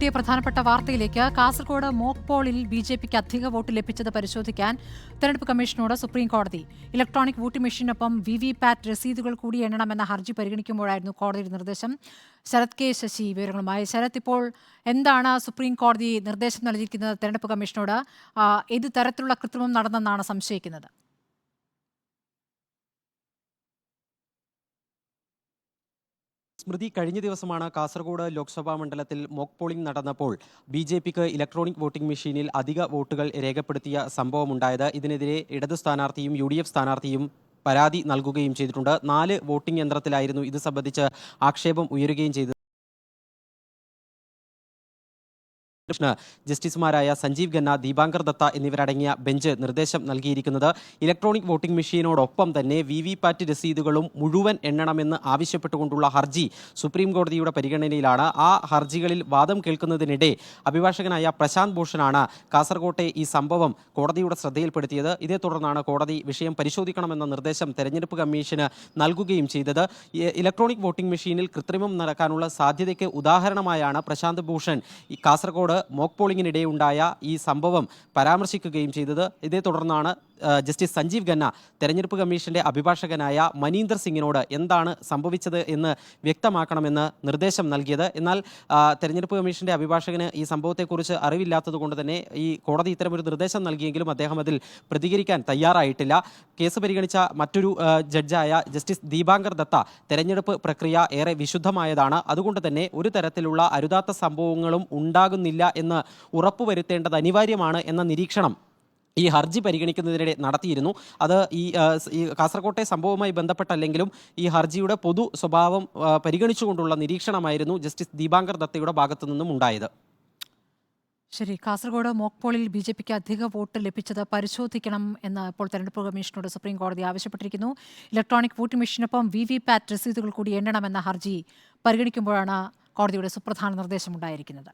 കിട്ടിയ പ്രധാനപ്പെട്ട വാർത്തയിലേക്ക്. കാസർഗോഡ് മോക്ക് പോളിൽ ബി ജെ പിക്ക് അധിക വോട്ട് ലഭിച്ചത് പരിശോധിക്കാൻ തെരഞ്ഞെടുപ്പ് കമ്മീഷനോട് സുപ്രീം കോടതി. ഇലക്ട്രോണിക് വോട്ടിംഗ് മെഷീനൊപ്പം വി വി പാറ്റ് രസീതുകൾ കൂടി എണ്ണണമെന്ന ഹർജി പരിഗണിക്കുമ്പോഴായിരുന്നു കോടതിയുടെ നിർദ്ദേശം. ശരത് കെ ശശി വിവരങ്ങളുമായി. ശരത് ഇപ്പോൾ എന്താണ് സുപ്രീം കോടതി നിർദ്ദേശം നൽകിയിരിക്കുന്നത് തെരഞ്ഞെടുപ്പ് കമ്മീഷനോട്? ഏത് തരത്തിലുള്ള കൃത്രിമം നടന്നെന്നാണ് സംശയിക്കുന്നത്? സ്മൃതി കഴിഞ്ഞ ദിവസമാണ് കാസർഗോഡ് ലോക്സഭാ മണ്ഡലത്തിൽ മോക്ക് പോളിംഗ് നടന്നപ്പോൾ ബി ജെ പിക്ക് ഇലക്ട്രോണിക് വോട്ടിംഗ് മെഷീനിൽ അധിക വോട്ടുകൾ രേഖപ്പെടുത്തിയ സംഭവമുണ്ടായത്. ഇതിനെതിരെ ഇടതു സ്ഥാനാർത്ഥിയും യു ഡി എഫ് സ്ഥാനാർത്ഥിയും പരാതി നൽകുകയും ചെയ്തിട്ടുണ്ട്. നാല് വോട്ടിംഗ് യന്ത്രത്തിലായിരുന്നു ഇത് സംബന്ധിച്ച് ആക്ഷേപം ഉയരുകയും ചെയ്തത് കൃഷ്ണ ജസ്റ്റിസുമാരായ സഞ്ജീവ് ഖന്ന ദീപാങ്കർ ദത്ത എന്നിവരടങ്ങിയ ബെഞ്ച് നിർദ്ദേശം നൽകിയിരിക്കുന്നത് ഇലക്ട്രോണിക് വോട്ടിംഗ് മെഷീനോടൊപ്പം തന്നെ വി വി പാറ്റ് രസീതുകളും മുഴുവൻ എണ്ണണമെന്ന് ആവശ്യപ്പെട്ടുകൊണ്ടുള്ള ഹർജി സുപ്രീം കോടതിയുടെ പരിഗണനയിലാണ്. ആ ഹർജികളിൽ വാദം കേൾക്കുന്നതിനിടെ അഭിഭാഷകനായ പ്രശാന്ത് ഭൂഷണാണ് കാസർകോട്ടെ ഈ സംഭവം കോടതിയുടെ ശ്രദ്ധയിൽപ്പെടുത്തിയത്. ഇതേ തുടർന്നാണ് കോടതി വിഷയം പരിശോധിക്കണമെന്ന നിർദ്ദേശം തെരഞ്ഞെടുപ്പ് കമ്മീഷന് നൽകുകയും ചെയ്തത്. ഇലക്ട്രോണിക് വോട്ടിംഗ് മെഷീനിൽ കൃത്രിമം നടക്കാനുള്ള സാധ്യതയ്ക്ക് ഉദാഹരണമായാണ് പ്രശാന്ത് ഭൂഷൺ. കാസർഗോഡ് മോക്ക് പോളിങ്ങിനിടെയുണ്ടായ ഈ സംഭവം പരാമർശിക്കുകയും ചെയ്തത്. ഇതേ തുടർന്നാണ് ജസ്റ്റിസ് സഞ്ജീവ് ഖന്ന തെരഞ്ഞെടുപ്പ് കമ്മീഷന്റെ അഭിഭാഷകനായ മനീന്ദർ സിംഗിനോട് എന്താണ് സംഭവിച്ചത് എന്ന് വ്യക്തമാക്കണമെന്ന് നിർദ്ദേശം നൽകിയത്. എന്നാൽ തെരഞ്ഞെടുപ്പ് കമ്മീഷന്റെ അഭിഭാഷകന് ഈ സംഭവത്തെക്കുറിച്ച് അറിവില്ലാത്തതുകൊണ്ട് തന്നെ ഈ കോടതി ഇത്തരമൊരു നിർദ്ദേശം നൽകിയെങ്കിലും അദ്ദേഹം അതിൽ പ്രതികരിക്കാൻ തയ്യാറായിട്ടില്ല. കേസ് പരിഗണിച്ച മറ്റൊരു ജഡ്ജായ ജസ്റ്റിസ് ദീപാങ്കർ ദത്ത തെരഞ്ഞെടുപ്പ് പ്രക്രിയ ഏറെ വിശുദ്ധമായതാണ്. അതുകൊണ്ട് തന്നെ ഒരു തരത്തിലുള്ള അരുതാത്ത സംഭവങ്ങളും ഉണ്ടാകുന്നില്ല എന്ന് ഉറപ്പുവരുത്തേണ്ടത് അനിവാര്യമാണ് എന്ന നിരീക്ഷണം ഈ ഹർജി പരിഗണിക്കുന്നതിനിടെ നടത്തിയിരുന്നു. അത് ഈ കാസർകോട്ടെ സംഭവവുമായി ബന്ധപ്പെട്ടല്ലെങ്കിലും ഈ ഹർജിയുടെ പൊതു സ്വഭാവം പരിഗണിച്ചുകൊണ്ടുള്ള നിരീക്ഷണമായിരുന്നു ജസ്റ്റിസ് ദീപാങ്കർ ദത്തയുടെ ഭാഗത്തു നിന്നും ഉണ്ടായത്. ശരി. കാസർഗോഡ് മോക്ക് പോളിൽ ബി ജെ പിക്ക് അധിക വോട്ട് ലഭിച്ചത് പരിശോധിക്കണം എന്ന് ഇപ്പോൾ തെരഞ്ഞെടുപ്പ് കമ്മീഷനോട് സുപ്രീം കോടതി ആവശ്യപ്പെട്ടിരിക്കുന്നു. ഇലക്ട്രോണിക് വോട്ടിംഗ് മെഷീനൊപ്പം വി വി പാറ്റ് രസീതുകൾ കൂടി എണ്ണണമെന്ന ഹർജി പരിഗണിക്കുമ്പോഴാണ് കോടതിയുടെ സുപ്രധാന നിർദ്ദേശമുണ്ടായിരിക്കുന്നത്.